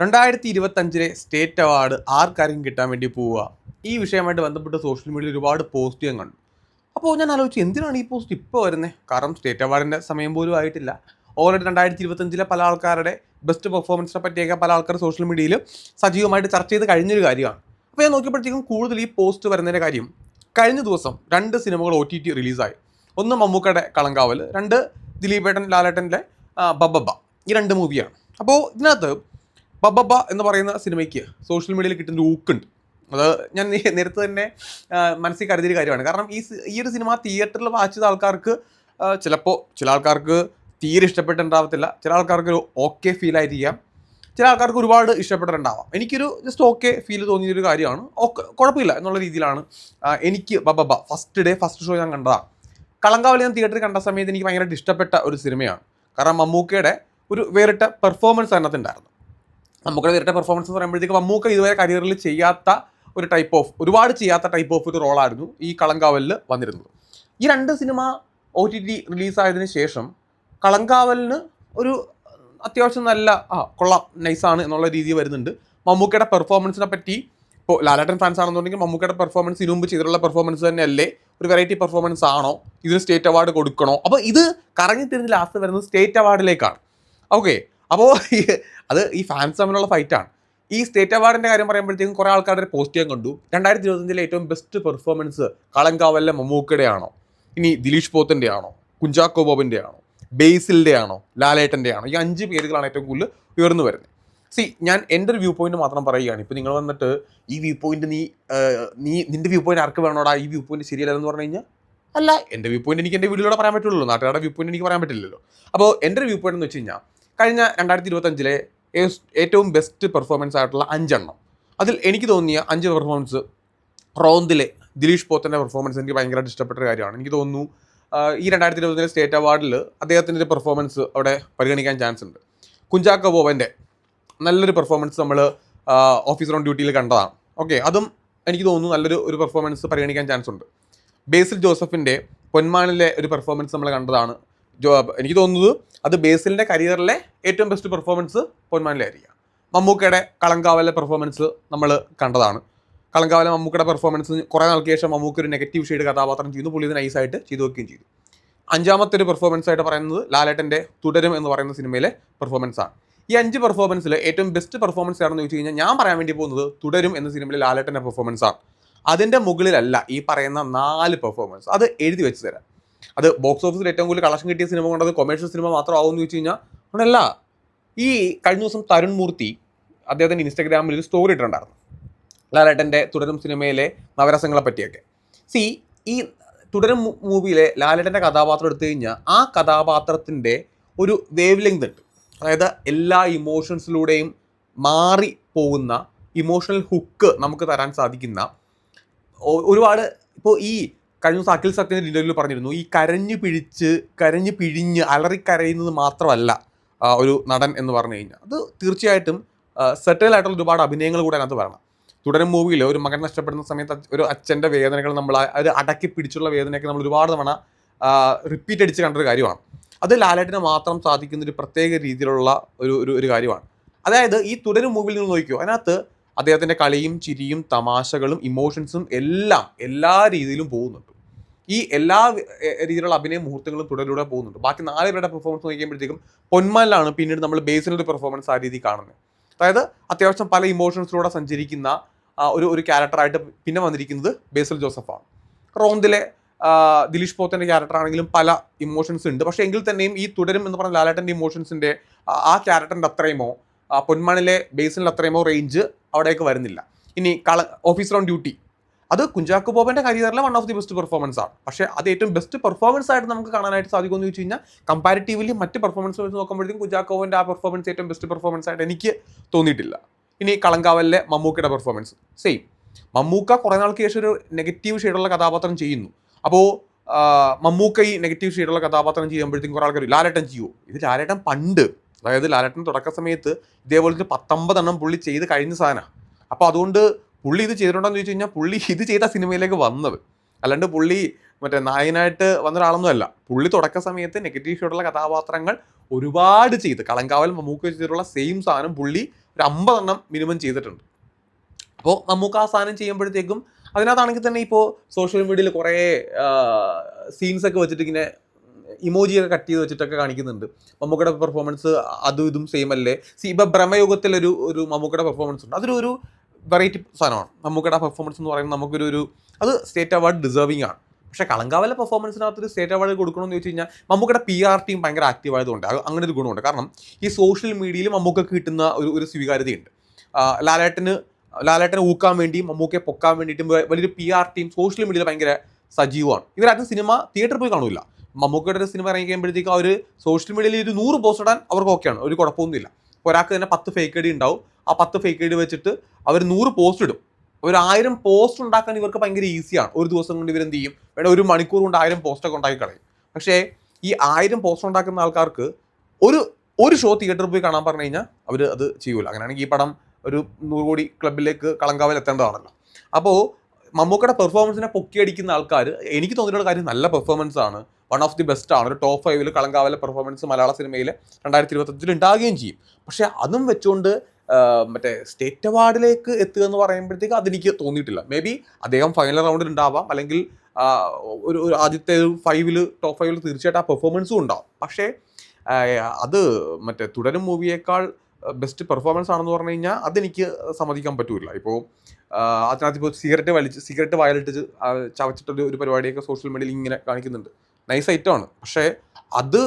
രണ്ടായിരത്തി ഇരുപത്തഞ്ചിലെ state award ആർക്കാരും കിട്ടാൻ വേണ്ടി പോവുക? ഈ വിഷയമായിട്ട് ബന്ധപ്പെട്ട് സോഷ്യൽ മീഡിയയിൽ ഒരുപാട് പോസ്റ്റ് ഞാൻ കണ്ടു. അപ്പോൾ ഞാൻ ആലോചിച്ചു എന്തിനാണ് ഈ പോസ്റ്റ് ഇപ്പോൾ വരുന്നത് കാരണം സ്റ്റേറ്റ് അവാർഡിന്റെ സമയം പോലും ആയിട്ടില്ല. ഓൾറെഡി രണ്ടായിരത്തി ഇരുപത്തഞ്ചിലെ പല ആൾക്കാരുടെ ബെസ്റ്റ് പെർഫോമൻസിനെ പറ്റിയൊക്കെ പല ആൾക്കാർ സോഷ്യൽ മീഡിയയിൽ സജീവമായിട്ട് ചർച്ച ചെയ്ത് കഴിഞ്ഞൊരു കാര്യമാണ്. അപ്പോൾ ഞാൻ നോക്കിയപ്പോഴത്തേക്കും കൂടുതൽ ഈ പോസ്റ്റ് വരുന്നതിന്റെ കാര്യം കഴിഞ്ഞ ദിവസം രണ്ട് സിനിമകൾ ഒ ടി ടി റിലീസായി ഒന്ന് മമ്മൂക്കയുടെ കളങ്കാവൽ രണ്ട് ദിലീപേട്ടൻ ലാലേട്ടന്റെ ബബബ ഈ രണ്ട് മൂവിയാണ് അപ്പോൾ ഇതിനകത്ത് ബബ്ബബ്ബ എന്ന് പറയുന്ന സിനിമയ്ക്ക് സോഷ്യൽ മീഡിയയിൽ കിട്ടുന്ന ഊക്കുണ്ട്. അത് ഞാൻ നേരത്തെ തന്നെ മനസ്സിൽ കരുതിയൊരു കാര്യമാണ്. കാരണം ഈ ഈ ഒരു സിനിമ തിയേറ്ററിൽ വായിച്ചത് ആൾക്കാർക്ക് ചിലപ്പോൾ ചില ആൾക്കാർക്ക് തീരെ ഇഷ്ടപ്പെട്ടിട്ടുണ്ടാവത്തില്ല. ചില ആൾക്കാർക്ക് ഒരു ഓക്കെ ഫീൽ ആയിരിക്കാം. ചില ആൾക്കാർക്ക് ഒരുപാട് ഇഷ്ടപ്പെട്ടിട്ടുണ്ടാവാം. എനിക്കൊരു ജസ്റ്റ് ഓക്കെ ഫീൽ തോന്നിയൊരു കാര്യമാണ്. ഓക്കെ കുഴപ്പമില്ല എന്നുള്ള രീതിയിലാണ് എനിക്ക് ബബബ ഫസ്റ്റ് ഡേ ഫസ്റ്റ് ഷോ ഞാൻ കണ്ടതാണ് കളങ്കാവലി ഞാൻ തിയേറ്ററിൽ കണ്ട സമയത്ത് എനിക്ക് ഭയങ്കരമായിട്ട് ഇഷ്ടപ്പെട്ട ഒരു സിനിമയാണ്. കാരണം മമ്മൂക്കയുടെ ഒരു വേറിട്ട പെർഫോമൻസ് അതിനകത്തുണ്ടായിരുന്നു മമ്മൂക്കയുടെ ഇരട്ട പെർഫോമൻസ് എന്ന് പറയുമ്പോഴത്തേക്ക് മമ്മൂക്ക ഇതുവരെ കരിയറിൽ ചെയ്യാത്ത ഒരു ടൈപ്പ് ഓഫ് ഒരുപാട് ചെയ്യാത്ത ടൈപ്പ് ഓഫ് ഒരു റോളായിരുന്നു ഈ കളങ്കാവലിൽ വന്നിരുന്നത്. ഈ രണ്ട് സിനിമ ഒ ടി ടി റിലീസായതിനു ശേഷം കളങ്കാവലിന് ഒരു അത്യാവശ്യം നല്ല ആ കൊള്ളാം നൈസാണ് എന്നുള്ള രീതി വരുന്നുണ്ട്. മമ്മൂക്കയുടെ പെർഫോമൻസിനെ പറ്റി ഇപ്പോൾ ലാലേട്ടൻ ഫാൻസ് ആണെന്നുണ്ടെങ്കിൽ മമ്മൂക്കയുടെ പെർഫോമൻസ് ഇതിനു മുമ്പ് ചെയ്തിട്ടുള്ള പെർഫോമൻസ് തന്നെയല്ലേ? ഒരു വെറൈറ്റി പെർഫോമൻസ് ആണോ? ഇതിന് സ്റ്റേറ്റ് അവാർഡ് കൊടുക്കണോ? അപ്പോൾ ഇത് കറങ്ങി തിരിഞ്ഞ് ലാസ്റ്റ് വരുന്നത് സ്റ്റേറ്റ് അവാർഡിലേക്കാണ് ഓക്കെ അപ്പോൾ അത് ഈ ഫാൻസ് തമ്മിലുള്ള ഫൈറ്റാണ് ഈ സ്റ്റേറ്റ് അവാർഡിന്റെ കാര്യം പറയുമ്പോഴത്തേക്കും കുറേ ആൾക്കാരുടെ പോസ്റ്റ് ഞാൻ കണ്ടു. രണ്ടായിരത്തി ഇരുപത്തഞ്ചിലെ ഏറ്റവും ബെസ്റ്റ് പെർഫോമൻസ് കളങ്കാവലിലെ മമ്മൂക്കയുടെ ആണോ ഇനി ദിലീഷ് പോത്തിന്റെ ആണോ കുഞ്ചാക്കോ ബോബിന്റെ ആണോ ബേസിലിന്റെ ആണോ ലാലേട്ടന്റെ ആണോ ഈ അഞ്ച് പേരുകളാണ് ഏറ്റവും കൂടുതൽ ഉയർന്നു വരുന്നത്. സി ഞാൻ എന്റെ ഒരു വ്യൂ പോയിന്റ് മാത്രം പറയുകയാണ്. ഇപ്പോൾ നിങ്ങൾ വന്നിട്ട് ഈ വ്യൂ പോയിന്റ് നീ നീ നിന്റെ വ്യൂ പോയിന്റ് ആർക്ക് വേണോടാ? ഈ വ്യൂ പോയിന്റ് ശരിയല്ലെന്ന് പറഞ്ഞു കഴിഞ്ഞാൽ അല്ല എന്റെ വ്യൂ പോയിന്റ് എനിക്ക് എന്റെ വീട്ടിലൂടെ പറയാൻ പറ്റുള്ളൂ. നാട്ടുകാരുടെ വ്യൂ പോയിന്റ് എനിക്ക് പറയാൻ പറ്റില്ലല്ലോ. അപ്പോൾ എന്റെ ഒരു വ്യൂ പോയിന്റ് എന്ന് വെച്ച് കഴിഞ്ഞാൽ കഴിഞ്ഞ രണ്ടായിരത്തി ഇരുപത്തഞ്ചിലെ ഏറ്റവും ബെസ്റ്റ് പെർഫോമൻസ് ആയിട്ടുള്ള അഞ്ചെണ്ണം. അതിൽ എനിക്ക് തോന്നിയ അഞ്ച് പെർഫോമൻസ് റോന്തിലെ ദിലീഷ് പോത്തന്റെ പെർഫോമൻസ് എനിക്ക് ഭയങ്കരമായിട്ട് ഇഷ്ടപ്പെട്ട ഒരു കാര്യമാണ്. എനിക്ക് തോന്നുന്നു ഈ രണ്ടായിരത്തി ഇരുപത്തിലെ സ്റ്റേറ്റ് അവാർഡിൽ അദ്ദേഹത്തിന്റെ ഒരു പെർഫോമൻസ് അവിടെ പരിഗണിക്കാൻ ചാൻസ് ഉണ്ട്. കുഞ്ചാക്ക ബോബന്റെ നല്ലൊരു പെർഫോമൻസ് നമ്മൾ ഓഫീസർ ഓൺ ഡ്യൂട്ടിയിൽ കണ്ടതാണ്. ഓക്കെ അതും എനിക്ക് തോന്നുന്നു നല്ലൊരു ഒരു പെർഫോമൻസ് പരിഗണിക്കാൻ ചാൻസ് ഉണ്ട്. ബേസിൽ ജോസഫിന്റെ പൊന്മാനിലെ ഒരു പെർഫോമൻസ് നമ്മൾ കണ്ടതാണ്. എനിക്ക് തോന്നുന്നത് അത് ബേസിലിന്റെ കരിയറിലെ ഏറ്റവും ബെസ്റ്റ് പെർഫോമൻസ് പൊന്മാനിലായിരിക്കാം. മമ്മൂക്കയുടെ കളങ്കാവലെ പെർഫോമൻസ് നമ്മൾ കണ്ടതാണ്. കളങ്കാവലെ മമ്മൂക്കയുടെ പെർഫോമൻസ് കുറേ നാൾക്ക് ശേഷം മമ്മൂക്ക ഒരു നെഗറ്റീവ് ഷെയ്ഡ് കഥാപാത്രം ചെയ്യുന്നു പുള്ളി ഇത് നൈസായിട്ട് ചെയ്തു വെക്കുകയും ചെയ്തു. അഞ്ചാമത്തെ ഒരു പെർഫോമൻസ് ആയിട്ട് പറയുന്നത് ലാലേട്ടന്റെ തുടരും എന്ന് പറയുന്ന സിനിമയിലെ പെർഫോമൻസ് ആണ്. ഈ അഞ്ച് പെർഫോമൻസിൽ ഏറ്റവും ബെസ്റ്റ് പെർഫോമൻസ് ആണെന്ന് ചോദിച്ചു കഴിഞ്ഞാൽ ഞാൻ പറയാൻ വേണ്ടി പോകുന്നത് തുടരും എന്ന സിനിമയിലെ ലാലേട്ടന്റെ പെർഫോമൻസ് ആണ്. അതിന്റെ മുകളിലല്ല ഈ പറയുന്ന നാല് പെർഫോമൻസ് അത് എഴുതി വെച്ച് തരാം. അത് ബോക്സ് ഓഫീസിൽ ഏറ്റവും കൂടുതൽ കളക്ഷൻ കിട്ടിയ സിനിമ കൊണ്ടത് കൊമേഴ്ഷ്യൽ സിനിമ മാത്രമാവും എന്ന് ചോദിച്ചു കഴിഞ്ഞാൽ അങ്ങനെയല്ല ഈ കഴിഞ്ഞ ദിവസം തരുൺ മൂർത്തി അദ്ദേഹത്തിന്റെ ഇൻസ്റ്റാഗ്രാമിൽ ഒരു സ്റ്റോറി ഇട്ടിട്ടുണ്ടായിരുന്നു. ലാലേട്ടന്റെ തുടരും സിനിമയിലെ നവരസങ്ങളെ പറ്റിയൊക്കെ. സി ഈ തുടരും മൂവിയിലെ ലാലേട്ടന്റെ കഥാപാത്രം എടുത്തു കഴിഞ്ഞാൽ ആ കഥാപാത്രത്തിന്റെ ഒരു വേവ് ലെങ്ത് ഉണ്ട്. അതായത് എല്ലാ ഇമോഷൻസിലൂടെയും മാറി പോകുന്ന ഇമോഷണൽ ഹുക്ക് നമുക്ക് തരാൻ സാധിക്കുന്ന ഒരുപാട് ഇപ്പോൾ ഈ കഴിഞ്ഞ ദിവസം അഖിൽ സത്യന്റെ ഇന്റർവ്യൂവിൽ പറഞ്ഞിരുന്നു ഈ കരഞ്ഞു പിഴിച്ച് കരഞ്ഞു പിഴിഞ്ഞ് അലറിക്കരയുന്നത് മാത്രമല്ല ആ, ഒരു നടൻ എന്ന് പറഞ്ഞു കഴിഞ്ഞാൽ. അത് തീർച്ചയായിട്ടും സെറ്റിൽ ആയിട്ടുള്ള ഒരുപാട് അഭിനയങ്ങൾ കൂടെ അതിനകത്ത് വരണം. തുടരും മൂവിയിൽ ഒരു മകൻ നഷ്ടപ്പെടുന്ന സമയത്ത് ഒരു അച്ഛന്റെ വേദനകൾ നമ്മൾ ഒരു അടക്കി പിടിച്ചുള്ള വേദനയൊക്കെ നമ്മൾ ഒരുപാട് തവണ റിപ്പീറ്റ് അടിച്ച് കണ്ടൊരു കാര്യമാണ്. അത് ലാലേട്ടിന് മാത്രം സാധിക്കുന്ന ഒരു പ്രത്യേക രീതിയിലുള്ള ഒരു ഒരു കാര്യമാണ്. അതായത് ഈ തുടരും മൂവിയിൽ നിന്ന് നോക്കിയോ അതിനകത്ത് അദ്ദേഹത്തിന്റെ കളിയും ചിരിയും തമാശകളും ഇമോഷൻസും എല്ലാം എല്ലാ രീതിയിലും പോകുന്നുണ്ട്. ഈ എല്ലാ രീതിയിലുള്ള അഭിനയ മുഹൂർത്തങ്ങളും തുടരിലൂടെ പോകുന്നുണ്ട്. ബാക്കി നാല് പേരുടെ പെർഫോമൻസ് നോക്കിയപ്പോഴത്തേക്കും പൊന്മാനിലാണ് പിന്നീട് നമ്മൾ ബേസിലൊരു പെർഫോമൻസ് ആ രീതി കാണുന്നത്. അതായത് അത്യാവശ്യം പല ഇമോഷൻസിലൂടെ സഞ്ചരിക്കുന്ന ഒരു ഒരു ക്യാരക്ടറായിട്ട് പിന്നെ വന്നിരിക്കുന്നത് ബേസിൽ ജോസഫാണ്. റോന്തിലെ ദിലീഷ് പോത്തന്റെ ക്യാരക്ടറാണെങ്കിലും പല ഇമോഷൻസ് ഉണ്ട്. പക്ഷേ എങ്കിൽ തന്നെയും ഈ തുടരും എന്ന് പറഞ്ഞ ലാലേട്ടന്റെ ഇമോഷൻസിന്റെ ആ ക്യാരക്ടറിന്റെ അത്രയുമോ ആ, പൊന്മാനിലെ ബേസിലിന്റെ അത്രയുമോ റേഞ്ച് അവിടേക്ക് വരുന്നില്ല. ഇനി കള ഓഫീസർ ഓൺ ഡ്യൂട്ടി അത് കുഞ്ചാക്കോ ബോബന്റെ കരിയറിലെ one of the best performance ആണ്. പക്ഷേ അത് ഏറ്റവും ബെസ്റ്റ് പെർഫോമൻസ് ആയിട്ട് നമുക്ക് കാണാനായിട്ട് സാധിക്കുമെന്ന് ചോദിച്ചു കഴിഞ്ഞാൽ കമ്പാരിറ്റീവ്ലി മറ്റ് പെർഫോമൻസ് വെച്ച് നോക്കുമ്പോഴത്തേക്കും കുഞ്ചാക്കോവിന്റെ ആ പെർഫോമൻസ് ഏറ്റവും ബെസ്റ്റ് പെർഫോമൻസ് ആയിട്ട് എനിക്ക് തോന്നിയിട്ടില്ല. ഇനി കളങ്കാവലിലെ മമ്മൂക്കയുടെ പെർഫോമൻസ് സെയിം മമ്മൂക്ക കുറേ നാൾക്ക് ശേഷം ഒരു നെഗറ്റീവ് ഷെയ്ഡുള്ള കഥാപാത്രം ചെയ്യുന്നു. അപ്പോൾ മമ്മൂക്ക ഈ നെഗറ്റീവ് ഷെയ്ഡുള്ള കഥാപാത്രം ചെയ്യുമ്പോഴത്തേക്കും കുറേ ആൾക്കാർ ലാലേട്ടൻ ചെയ്യുമോ ഇത് ലാലേട്ടൻ പണ്ട് അതായത് ലാലട്ടൻ തുടക്ക സമയത്ത് ഇതേപോലത്തെ പത്തൊമ്പതെണ്ണം പുള്ളി ചെയ്ത് കഴിഞ്ഞ സാധനമാണ് അപ്പോൾ അതുകൊണ്ട് പുള്ളി ഇത് ചെയ്തിട്ടുണ്ടോന്ന് ചോദിച്ചു കഴിഞ്ഞാൽ പുള്ളി ഇത് ചെയ്ത സിനിമയിലേക്ക് വന്നത്. അല്ലാണ്ട് പുള്ളി മറ്റേ നായനായിട്ട് വന്ന ഒരാളൊന്നും അല്ല പുള്ളി തുടക്ക സമയത്ത് നെഗറ്റീവ് ഷോട്ടുള്ള കഥാപാത്രങ്ങൾ ഒരുപാട് ചെയ്ത് കളങ്കാവൽ മമ്മൂക്ക ചെയ്തിട്ടുള്ള സെയിം സാധനം പുള്ളി ഒരു അമ്പതെണ്ണം മിനിമം ചെയ്തിട്ടുണ്ട്. അപ്പോൾ മമ്മൂക്ക ആ സാധനം ചെയ്യുമ്പോഴത്തേക്കും അതിനകത്താണെങ്കിൽ തന്നെ ഇപ്പോൾ സോഷ്യൽ മീഡിയയിൽ കുറേ സീൻസ് ഒക്കെ വെച്ചിട്ട് ഇങ്ങനെ ഇമോജിയൊക്കെ കട്ട് ചെയ്ത് വെച്ചിട്ടൊക്കെ കാണിക്കുന്നുണ്ട്. മമ്മൂക്കയുടെ പെർഫോമൻസ് അതും ഇതും സെയിം അല്ലേ? സി ഇപ്പം ബ്രഹ്മയോഗത്തിലൊരു ഒരു മമ്മൂക്കയുടെ പെർഫോമൻസ് ഉണ്ട്. അതൊരു ഒരു വെറൈറ്റി സാധനമാണ്. മമ്മൂക്കയുടെ പെർഫോമൻസ് എന്ന് പറയുന്നത് നമുക്കൊരു ഒരു അത് സ്റ്റേറ്റ് അവാർഡ് ഡിസേർവിംഗ് ആണ്. പക്ഷെ കളങ്കാവല പെർഫോമൻസിനകത്ത് ഒരു സ്റ്റേറ്റ് അവാർഡ് കൊടുക്കണമെന്ന് ചോദിച്ചു കഴിഞ്ഞാൽ മമ്മൂക്കയുടെ പി ആർ ടീം ഭയങ്കര ആക്റ്റീവ് ആയതുകൊണ്ട് അങ്ങനെ ഒരു ഗുണമുണ്ട്. കാരണം ഈ സോഷ്യൽ മീഡിയയിൽ മമ്മൂക്കയ്ക്ക് കിട്ടുന്ന ഒരു ഒരു സ്വീകാര്യതയുണ്ട്. ലാലേട്ടന് ലാലേട്ടനെ ഊക്കാൻ വേണ്ടിയും മമ്മൂക്കയെ പൊക്കാൻ വേണ്ടിയിട്ടും വലിയൊരു പി ആർ ടീം സോഷ്യൽ മീഡിയയിൽ ഭയങ്കര സജീവമാണ്. ഇവരാരും സിനിമ തിയേറ്ററിൽ പോയി കാണില്ല മമ്മൂക്കയുടെ സിനിമ ഇറങ്ങി കഴിയുമ്പോഴത്തേക്കും അവർ സോഷ്യൽ മീഡിയയിൽ ഒരു നൂറ് പോസ്റ്റ് ഇടാൻ അവർക്ക് ഓക്കെയാണ് ഒരു കുഴപ്പമൊന്നുമില്ല. ഒരാൾക്ക് തന്നെ പത്ത് ഫേക്ക് ഐ ഡി ഉണ്ടാവും. ആ പത്ത് ഫേക്ക് ഐ ഡി വെച്ചിട്ട് അവർ നൂറ് പോസ്റ്റ് ഇടും. ഒരു ആയിരം പോസ്റ്റ് ഉണ്ടാക്കാൻ ഇവർക്ക് ഭയങ്കര ഈസിയാണ് ഒരു ദിവസം കൊണ്ട് ഇവരെന്ത് ചെയ്യും? വേണ്ട ഒരു മണിക്കൂർ കൊണ്ട് ആയിരം പോസ്റ്റൊക്കെ ഉണ്ടാക്കി കളയും. പക്ഷേ ഈ ആയിരം പോസ്റ്റ് ഉണ്ടാക്കുന്ന ആൾക്കാർക്ക് ഒരു ഒരു ഷോ തിയേറ്ററിൽ പോയി കാണാൻ പറഞ്ഞു കഴിഞ്ഞാൽ അവർ അത് ചെയ്യൂല. അങ്ങനെയാണെങ്കിൽ ഈ പടം ഒരു നൂറ് കോടി ക്ലബിലേക്ക് കളങ്കാവൽ എത്തേണ്ടതാണല്ലോ. അപ്പോൾ മമ്മൂക്കയുടെ പെർഫോമൻസിനെ പൊക്കിയടിക്കുന്ന ആൾക്കാർ എനിക്ക് തോന്നിയിട്ടുള്ള കാര്യം നല്ല പെർഫോമൻസ് ആണ്. വൺ ഓഫ് ദി ബെസ്റ്റ് ആണ്. ഒരു ടോപ്പ് ഫൈവിൽ കളങ്കാവലെ പെർഫോമൻസ് മലയാള സിനിമയിൽ രണ്ടായിരത്തി ഇരുപത്തഞ്ചിൽ ഉണ്ടാകുകയും ചെയ്യും. പക്ഷേ അതും വെച്ചുകൊണ്ട് മറ്റേ സ്റ്റേറ്റ് അവാർഡിലേക്ക് എത്തുക എന്ന് പറയുമ്പോഴത്തേക്ക് അതെനിക്ക് തോന്നിയിട്ടില്ല. മേ ബി അദ്ദേഹം ഫൈനൽ റൗണ്ടിൽ ഉണ്ടാവാം. അല്ലെങ്കിൽ ഒരു ഒരു ആദ്യത്തെ ഫൈവിൽ ടോപ്പ് ഫൈവിൽ തീർച്ചയായിട്ടും ആ പെർഫോമൻസും ഉണ്ടാവും. പക്ഷേ അത് മറ്റേ തുടരും മൂവിയേക്കാൾ ബെസ്റ്റ് പെർഫോമൻസ് ആണെന്ന് പറഞ്ഞു കഴിഞ്ഞാൽ അതെനിക്ക് സമ്മതിക്കാൻ പറ്റൂല ഇപ്പോൾ അതിനകത്ത് ഇപ്പോൾ സിഗരറ്റ് വലിച്ച് സിഗരറ്റ് വയലിട്ട് ചവച്ചിട്ടൊരു ഒരു പരിപാടിയൊക്കെ സോഷ്യൽ മീഡിയയിൽ ഇങ്ങനെ കാണിക്കുന്നുണ്ട്. നൈസ് ഐറ്റമാണ് പക്ഷേ അത്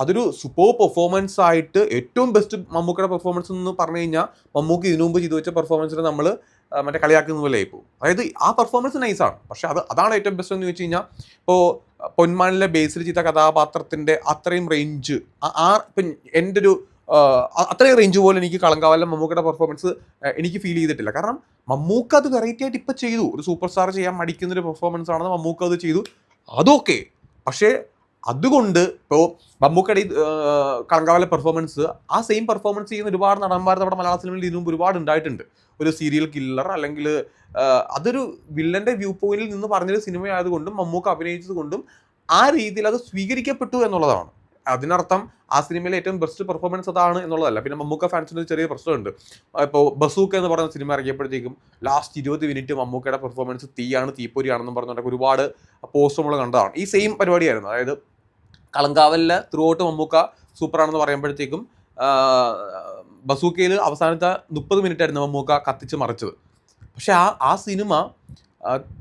അതൊരു സൂപ്പർ പെർഫോമൻസ് ആയിട്ട് ഏറ്റവും ബെസ്റ്റ് മമ്മൂക്കയുടെ പെർഫോമൻസ് എന്ന് പറഞ്ഞു കഴിഞ്ഞാൽ മമ്മൂക്ക് ഇതിനു മുമ്പ് ചെയ്തു വെച്ച പെർഫോമൻസിനെ നമ്മൾ മറ്റേ കളിയാക്കുന്ന പോലെ ആയിപ്പോവും. അതായത് ആ പെർഫോമൻസ് നൈസാണ് പക്ഷേ അത് അതാണ് ഏറ്റവും ബെസ്റ്റ് എന്ന് ചോദിച്ചു കഴിഞ്ഞാൽ ഇപ്പോൾ പൊന്മാനിലെ ബേസിൽ ചെയ്ത കഥാപാത്രത്തിന്റെ അത്രയും റേഞ്ച് ആ ഇപ്പം എന്റെ ഒരു അത്രയും റേഞ്ച് പോലെ എനിക്ക് കളങ്കാവല്ല മമ്മൂക്കയുടെ പെർഫോമൻസ് എനിക്ക് ഫീൽ ചെയ്തിട്ടില്ല. കാരണം മമ്മൂക്ക അത് വെറൈറ്റി ആയിട്ട് ഇപ്പം ചെയ്തു. ഒരു സൂപ്പർ സ്റ്റാർ ചെയ്യാൻ മടിക്കുന്ന ഒരു പെർഫോമൻസ് ആണെന്ന് മമ്മൂക്ക അത് ചെയ്തു അതൊക്കെ പക്ഷേ അതുകൊണ്ട് ഇപ്പോൾ മമ്മൂക്കടി കളങ്കാവല പെർഫോമൻസ് ആ സെയിം പെർഫോമൻസ് ചെയ്യുന്ന ഒരുപാട് നടന്മാർ നമ്മുടെ മലയാള സിനിമയിൽ ഇതിനു മുമ്പ് ഒരുപാട് ഉണ്ടായിട്ടുണ്ട്. ഒരു സീരിയൽ കില്ലർ അല്ലെങ്കിൽ അതൊരു വില്ലന്റെ വ്യൂ പോയിന്റിൽ നിന്ന് പറഞ്ഞൊരു സിനിമ ആയതുകൊണ്ടും മമ്മൂക്ക അഭിനയിച്ചത് കൊണ്ടും ആ രീതിയിൽ അത് സ്വീകരിക്കപ്പെട്ടു എന്നുള്ളതാണ്. അതിനർത്ഥം ആ സിനിമയിലെ ഏറ്റവും ബെസ്റ്റ് പെർഫോമൻസ് അതാണ് എന്നുള്ളതല്ല. പിന്നെ മമ്മൂക്ക ഫാൻസിന് ചെറിയ പ്രശ്നമുണ്ട്. ഇപ്പോൾ ബസൂക്ക എന്ന് പറയുന്ന സിനിമ ഇറങ്ങിയപ്പോഴത്തേക്കും ലാസ്റ്റ് ഇരുപത് മിനിറ്റ് മമ്മൂക്കയുടെ പെർഫോമൻസ് തീയാണ് തീപ്പൊരിയാണെന്നും പറഞ്ഞുകൊണ്ട് ഒരുപാട് പോസ്റ്റ് നമ്മൾ കണ്ടതാണ്. ഈ സെയിം പരിപാടിയായിരുന്നു. അതായത് കളങ്കാവലിലെ ത്രൂ ഔട്ട് മമ്മൂക്ക സൂപ്പറാണെന്ന് പറയുമ്പോഴത്തേക്കും ബസൂക്കയിൽ അവസാനത്തെ മുപ്പത് മിനിറ്റ് ആയിരുന്നു മമ്മൂക്ക കത്തിച്ച് മറിച്ചത്. പക്ഷേ ആ ആ സിനിമ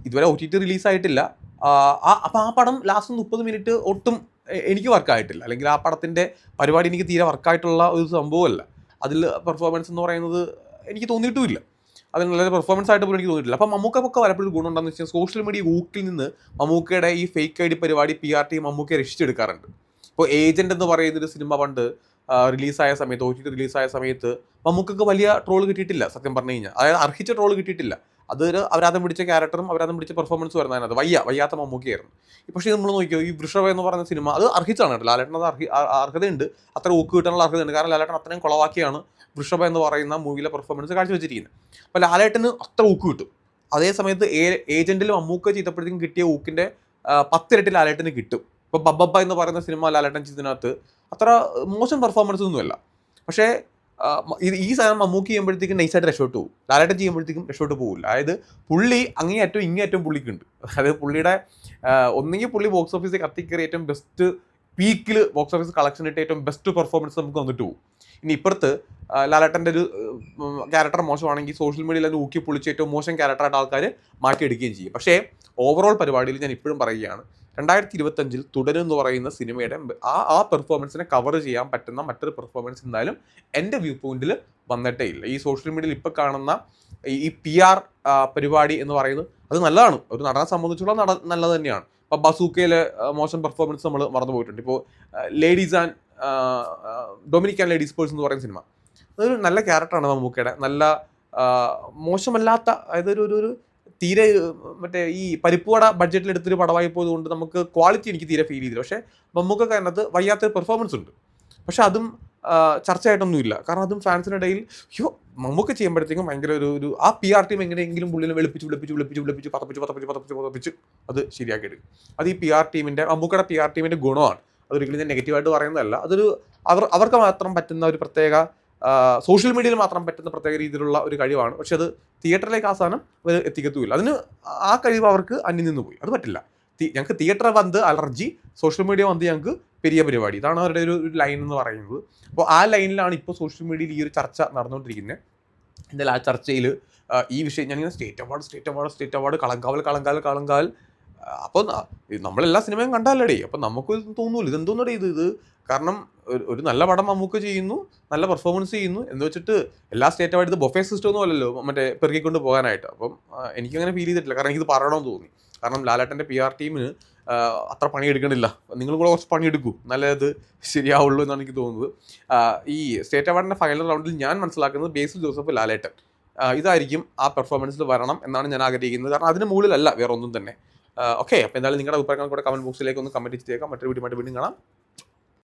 ഇതുവരെ ഒ ടി ടി റിലീസായിട്ടില്ല അപ്പം ആ പടം ലാസ്റ്റ് മുപ്പത് മിനിറ്റ് ഒട്ടും എനിക്ക് വർക്കായിട്ടില്ല. അല്ലെങ്കിൽ ആ പടത്തിന്റെ പരിപാടി എനിക്ക് തീരെ വർക്കായിട്ടുള്ള ഒരു സംഭവമല്ല. അതിൽ പെർഫോമൻസ് എന്ന് പറയുന്നത് എനിക്ക് തോന്നിയിട്ടുമില്ല. അത് നല്ല പെർഫോമൻസ് ആയിട്ട് പോലും എനിക്ക് തോന്നിയിട്ടില്ല. അപ്പം മമ്മൂക്കൊക്കെ പലപ്പോഴും ഗുണമുണ്ടെന്ന് വെച്ചാൽ സോഷ്യൽ മീഡിയ ഊക്കിൽ നിന്ന് മമ്മൂക്കയുടെ ഈ ഫേക്ക് ഐ ഡി പരിപാടി പി ആർ ടി മമ്മൂക്കയെ രക്ഷിച്ചെടുക്കാറുണ്ട്. ഇപ്പോൾ ഏജന്റ് എന്ന് പറയുന്നൊരു സിനിമ പണ്ട് റിലീസായ സമയത്ത് ഒ ടി റിലീസായ സമയത്ത് മമ്മൂക്കൊക്കെ വലിയ ട്രോൾ കിട്ടിയിട്ടില്ല സത്യം പറഞ്ഞു കഴിഞ്ഞാൽ. അതായത് അർഹിച്ച ട്രോൾ കിട്ടിയിട്ടില്ല. അതൊരു അവരാദ്യം പിടിച്ച ക്യാരക്ടറും അവരാദ്യം പിടിച്ച പെർഫോമൻസ് അതിനകത്ത്. വയ്യ വയ്യാത്ത മമ്മൂക്കയായിരുന്നു. പക്ഷേ നമ്മൾ നോക്കിയോ ഈ വൃഷഭ എന്ന് പറഞ്ഞ സിനിമ അത് അർഹിച്ചാണ് ലാലേട്ടൻ അത് അർഹി അർഹതയുണ്ട്. അത്ര ഊക്ക് കിട്ടാനുള്ള അർഹതയുണ്ട്. കാരണം ലാലേട്ടൻ അത്രയും കുളവാക്കിയാണ് വൃഷഭ എന്ന് പറയുന്ന മൂവിയിലെ പെർഫോമൻസ് കാഴ്ചവെച്ചിരിക്കുന്നത്. അപ്പോൾ ലാലേട്ടന് അത്ര ഊക്ക് കിട്ടും. അതേ സമയത്ത് ഏജന്റിൽ മമ്മൂക്ക ചെയ്തപ്പോഴത്തേക്കും കിട്ടിയ ഊക്കിന്റെ പത്തിരട്ടി ലാലേട്ടന് കിട്ടും. ഇപ്പോൾ ബബ്ബ എന്ന് പറയുന്ന സിനിമ ലാലേട്ടൻ ചെയ്തതിനകത്ത് അത്ര മോശം പെർഫോമൻസ് ഒന്നുമല്ല. പക്ഷേ ഇത് ഈ സാധനം മമ്മൂക്ക് ചെയ്യുമ്പോഴത്തേക്കും നൈസായിട്ട് രക്ഷപ്പെട്ടു പോകും. ലാലേട്ടൻ ചെയ്യുമ്പോഴത്തേക്കും രക്ഷപ്പെട്ടു പോകില്ല. അതായത് പുള്ളി അങ്ങേയറ്റവും ഇങ്ങേയറ്റവും പുള്ളിക്കുണ്ട്. അതായത് പുള്ളിയുടെ ഒന്നെങ്കിൽ പുള്ളി ബോക്സ് ഓഫീസിൽ കത്തിക്കറി ഏറ്റവും ബെസ്റ്റ് പീക്കിൽ ബോക്സ് ഓഫീസ് കളക്ഷൻ ഇട്ട് ഏറ്റവും ബെസ്റ്റ് പെർഫോമൻസ് നമുക്ക് വന്നിട്ട് പോകും. ഇനി ഇപ്പുറത്ത് ലാലേട്ടന്റെ ഒരു ക്യാരക്ടർ മോശമാണെങ്കിൽ സോഷ്യൽ മീഡിയയിൽ അത് ഊക്കി പൊളിച്ച് ഏറ്റവും മോശം ക്യാരക്ടറായിട്ട് ആൾക്കാർ മാറ്റിയെടുക്കുകയും ചെയ്യും. പക്ഷേ ഓവറോൾ പരിപാടിയിൽ ഞാൻ ഇപ്പോഴും പറയുകയാണ് രണ്ടായിരത്തി ഇരുപത്തഞ്ചിൽ എന്ന് പറയുന്ന സിനിമയുടെ ആ ആ പെർഫോമൻസിനെ കവർ ചെയ്യാൻ പറ്റുന്ന മറ്റൊരു പെർഫോമൻസ് എന്തായാലും എന്റെ വ്യൂ പോയിന്റിൽ വന്നിട്ടേ ഇല്ല. ഈ സോഷ്യൽ മീഡിയയിൽ ഇപ്പോൾ കാണുന്ന ഈ- പി ആർ പരിപാടി എന്ന് പറയുന്നത് അത് നല്ലതാണ്. ഒരു നടനെ സംബന്ധിച്ചുള്ള നട നല്ലത് തന്നെയാണ്. ഇപ്പോൾ ബസൂക്കയിലെ മോശം പെർഫോമൻസ് നമ്മൾ മറന്നു പോയിട്ടുണ്ട്. ഇപ്പോൾ ladies and Dominic and ladies purse എന്ന് പറയുന്ന സിനിമ. അതൊരു നല്ല ക്യാരക്ടറാണ് മമ്മൂക്കയുടെ. നല്ല മോശമല്ലാത്ത അതായത് ഒരു ഒരു തീരെ മറ്റേ ഈ പരിപ്പുവട ബഡ്ജറ്റിൽ എടുത്തൊരു പടമായി പോയതുകൊണ്ട് നമുക്ക് ക്വാളിറ്റി എനിക്ക് തീരെ ഫീൽ ചെയ്തില്ല. പക്ഷേ മമ്മൂക്ക അതിനകത്ത് വയ്യാത്തൊരു പെർഫോമൻസ് ഉണ്ട്. പക്ഷെ അതും ചർച്ചയായിട്ടൊന്നുമില്ല. കാരണം അതും ഫാൻസിനിടയിൽ അയ്യോ മമ്മൂക്ക ചെയ്യുമ്പോഴത്തേക്കും ഭയങ്കര ഒരു ഒരു ആ പി ആർ ടീം എങ്ങനെയെങ്കിലും പുള്ളിനെ വെളുപ്പിച്ച് വിളിപ്പിച്ച് വിളിപ്പിച്ച് വിളിപ്പിച്ച് പതപ്പിച്ച് പതപ്പിച്ച് പതപ്പിച്ച് പതപ്പിച്ച് അത് ശരിയാക്കി എടുക്കും. അത് ഈ പി ആർ ടീമിന്റെ മമ്മൂക്കയുടെ പി ആർ ടീമിന്റെ ഗുണമാണ്. അതൊരിക്കലും ഞാൻ നെഗറ്റീവായിട്ട് പറയുന്നതല്ല. അതൊരു അവർ അവർക്ക് മാത്രം പറ്റുന്ന ഒരു പ്രത്യേക സോഷ്യൽ മീഡിയയിൽ മാത്രം പറ്റുന്ന പ്രത്യേക രീതിയിലുള്ള ഒരു കഴിവാണ്. പക്ഷെ അത് തിയേറ്ററിലേക്ക് സാധനം അവർ എത്തിക്കത്തുമില്ല അതിന് ആ കഴിവ് അവർക്ക് അന്യം നിന്ന് പോയി. അത് പറ്റില്ല. ഞങ്ങൾക്ക് തിയേറ്റർ വന്ന് അലർജി സോഷ്യൽ മീഡിയ വന്ന് ഞങ്ങൾക്ക് പെരിയ പരിപാടി. ഇതാണ് അവരുടെ ഒരു ലൈൻ എന്ന് പറയുന്നത്. അപ്പോൾ ആ ലൈനിലാണ് ഇപ്പോൾ സോഷ്യൽ മീഡിയയിൽ ഈ ഒരു ചർച്ച നടന്നുകൊണ്ടിരിക്കുന്നത് എന്തായാലും ആ ചർച്ചയിൽ ഈ വിഷയം ഞാനിങ്ങനെ state award state award state award Kalamkaval കളങ്കാൽ കളങ്കാൽ അപ്പോൾ നമ്മളെല്ലാ സിനിമയും കണ്ടാലടി. അപ്പം നമുക്ക് തോന്നൂല. ഇതെന്തോന്നടേ ഇത്? ഇത് കാരണം ഒരു- നല്ല പടം നമുക്ക് ചെയ്യുന്നു നല്ല പെർഫോമൻസ് ചെയ്യുന്നു. എന്ന് വെച്ചിട്ട് എല്ലാ സ്റ്റേറ്റ് അവാർഡ് ഇത് ബൊഫേ സിസ്റ്റം ഒന്നും അല്ലല്ലോ മറ്റേ പെറുക്കിക്കൊണ്ട് പോകാനായിട്ട്. അപ്പം എനിക്കങ്ങനെ ഫീൽ ചെയ്തിട്ടില്ല. കാരണം എനിക്കിത് പറയണമെന്ന് തോന്നി. കാരണം ലാലേട്ടന്റെ പി ആർ ടീമിന് അത്ര പണിയെടുക്കണില്ല. നിങ്ങൾ കൂടെ കുറച്ച് പണിയെടുക്കൂ. നല്ലത് ശരിയാവുള്ളൂ എന്നാണ് എനിക്ക് തോന്നുന്നത്. ഈ സ്റ്റേറ്റ് അവാർഡിന്റെ ഫൈനൽ റൗണ്ടിൽ ഞാൻ മനസ്സിലാക്കുന്നത് ബേസിൽ ജോസഫ് ലാലേട്ടൻ. ഇതായിരിക്കും ആ പെർഫോമൻസിൽ വരണം എന്നാണ് ഞാൻ ആഗ്രഹിക്കുന്നത്. കാരണം അതിന് മുകളിലല്ല വേറെ ഒന്നും തന്നെ. ഓക്കെ അപ്പോൾ എന്തായാലും നിങ്ങളുടെ അഭിപ്രായങ്ങൾ കൂടെ കമന്റ് ബോക്സിലേക്ക് ഒന്ന് കമന്റ് ചെയ്തേക്കാം. മറ്റൊരു വീഡിയോ വീണ്ടും കാണാം.